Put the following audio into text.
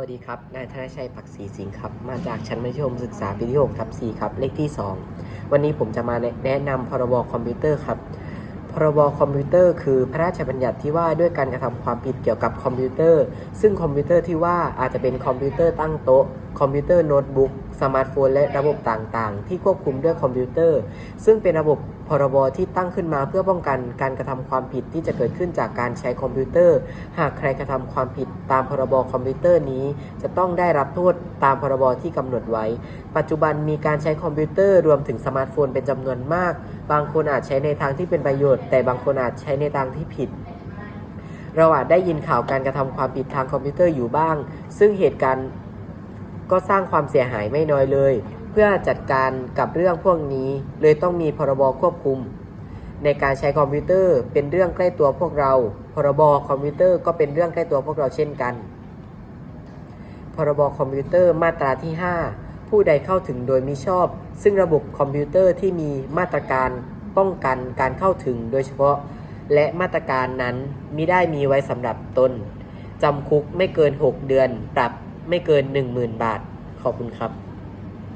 วัสดีครับ นายธนชัยปักศรีสิงห์ครับ มาจากชั้นมัธยมศึกษาปีที่6ทับ4ครับ เลขที่ 2 วันนี้ผมจะมาแนะนำพรบคอมพิวเตอร์ครับ พรบคอมพิวเตอร์คือพระราชบัญญัติที่ว่าด้วยการกระทำความผิดเกี่ยวกับคอมพิวเตอร์ ซึ่งคอมพิวเตอร์ที่ว่าอาจจะเป็นคอมพิวเตอร์ตั้งโต๊ะ คอมพิวเตอร์โน้ตบุ๊กสมาร์ทโฟนและระบบต่างๆ ที่ควบคุมด้วยคอมพิวเตอร์ ซึ่งเป็นระบบพรบที่ตั้งขึ้นมาเพื่อป้องกันการกระทำความผิดที่จะเกิดขึ้นจากการใช้คอมพิวเตอร์ หากใครกระทำความผิดตามพรบคอมพิวเตอร์นี้ จะต้องได้รับโทษตามพรบที่กำหนดไว้ ปัจจุบันมีการใช้คอมพิวเตอร์รวมถึงสมาร์ทโฟนเป็นจำนวนมาก บางคนอาจใช้ในทางที่เป็นประโยชน์ แต่บางคนอาจใช้ในทางที่ผิดเราอาจได้ยินข่าวการกระทำความผิดทางคอมพิวเตอร์อยู่บ้าง ซึ่งเหตุการณ์ ก็สร้างความเสียหายไม่น้อยเลย เพื่อจัดการกับเรื่องพวกนี้ เลยต้องมีพรบควบคุม ในการใช้คอมพิวเตอร์เป็นเรื่องใกล้ตัวพวกเรา พรบคอมพิวเตอร์ก็เป็นเรื่องใกล้ตัวพวกเราเช่นกัน พรบคอมพิวเตอร์มาตราที่ 5 ผู้ใดเข้าถึงโดยมิชอบ ซึ่งระบบคอมพิวเตอร์ที่มีมาตรการป้องกันการเข้าถึงโดยเฉพาะ และมาตรการนั้นมิได้มีไว้สำหรับตนจำคุกไม่เกิน 6 เดือนปรับ ไม่เกิน 10,000 บาท ขอบคุณครับ